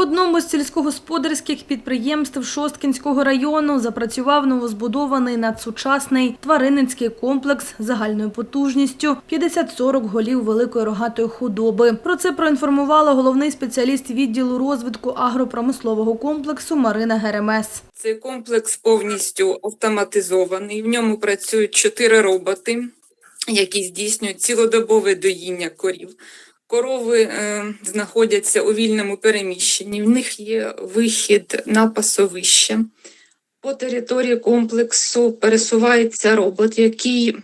Одному з сільськогосподарських підприємств Шосткінського району запрацював новозбудований надсучасний тваринницький комплекс загальною потужністю 50-40 голів великої рогатої худоби. Про це проінформувала головний спеціаліст відділу розвитку агропромислового комплексу Марина Геремес. Цей комплекс повністю автоматизований. В ньому працюють чотири роботи, які здійснюють цілодобове доїння корів. Корови е, знаходяться у вільному переміщенні. В них є вихід на пасовище. По території комплексу пересувається робот, який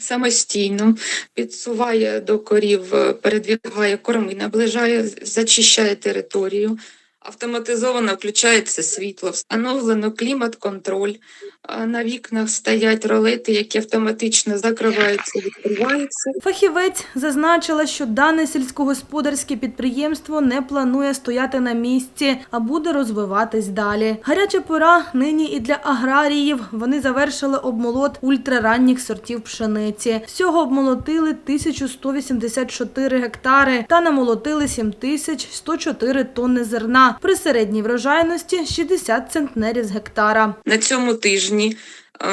самостійно підсуває до корів, е, передвігає корми, наближає, зачищає територію. Автоматизовано включається світло, встановлено клімат-контроль. На вікнах стоять ролети, які автоматично закриваються, відкриваються. Фахівець зазначила, що дане сільськогосподарське підприємство не планує стояти на місці, а буде розвиватись далі. Гаряча пора нині і для аграріїв. Вони завершили обмолот ультраранніх сортів пшениці. Всього обмолотили 1184 гектари та намолотили 7104 тонни зерна при середній врожайності 60 центнерів з гектара. На цьому тижні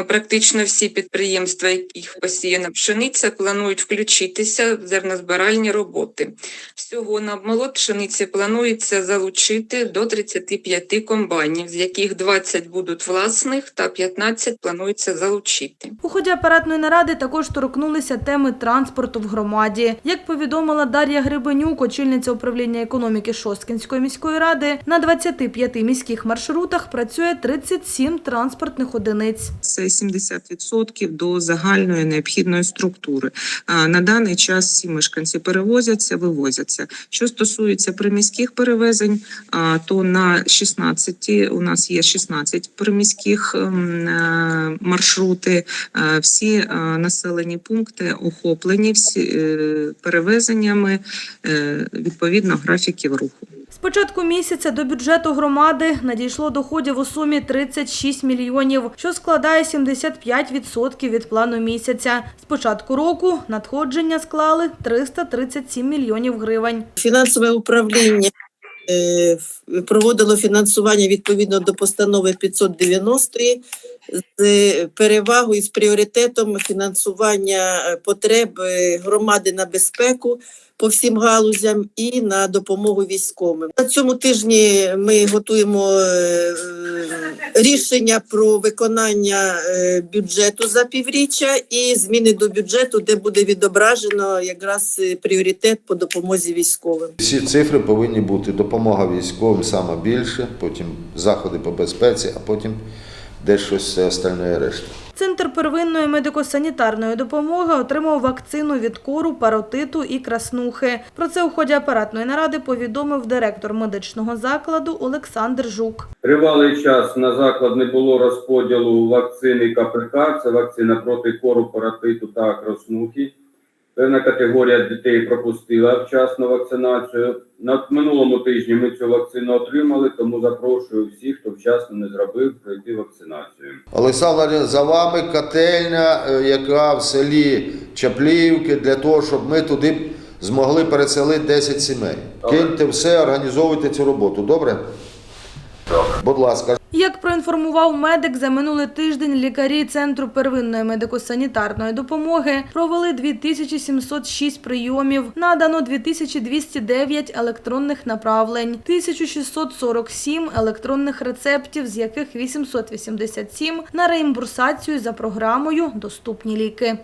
практично всі підприємства, яких посіяна пшениця, планують включитися в зернозбиральні роботи. Всього на обмолот пшениці планується залучити до 35 комбайнів, з яких 20 будуть власних та 15 планується залучити. У ході апаратної наради також торкнулися теми транспорту в громаді. Як повідомила Дар'я Грибенюк, очільниця управління економіки Шосткінської міської ради, на 25 міських маршрутах працює 37 транспортних одиниць. Це 70% до загальної необхідної структури. На даний час всі мешканці перевозяться, вивозяться. Що стосується приміських перевезень, то на 16 у нас є 16 приміських ем, е, маршрути. Всі е, населені пункти охоплені всі е, перевезеннями відповідно графіків руху. З початку місяця до бюджету громади надійшло доходів у сумі 36 мільйонів, що складає 75% від плану місяця. З початку року надходження склали 337 мільйонів гривень. Фінансове управління е, проводило фінансування відповідно до постанови 590 з перевагою з пріоритетом фінансування е, потреб е, громади на безпеку по всім галузям і на допомогу військовим. На цьому тижні ми готуємо е, е, рішення про виконання е, бюджету за півріччя і зміни до бюджету, де буде відображено якраз пріоритет по допомозі військовим. Всі цифри повинні бути допомога військовим саме більше, потім заходи по безпеці, а потім десь щось остальне решта. Центр первинної медико-санітарної допомоги отримав вакцину від кору, паротиту і краснухи. Про це у ході апаратної наради повідомив директор медичного закладу Олександр Жук. Тривалий час на заклад не було розподілу вакцини КПК, це вакцина проти кору, паратиту та краснухи. Певна категорія дітей пропустила вчасно вакцинацію. На минулому тижні ми цю вакцину отримали, тому запрошую всіх, хто вчасно не зробив, пройти вакцинацію. Олександр, за вами котельня, е, яка в селі Чапліївки, для того, щоб ми туди змогли переселити 10 сімей. Киньте все, організовуйте цю роботу? Добре. Будь ласка. Як проінформував медик, за минулий тиждень лікарі Центру первинної медико-санітарної допомоги провели 2706 прийомів, надано 2209 електронних направлень, 1647 електронних рецептів, з яких 887 на реімбурсацію за програмою «Доступні ліки».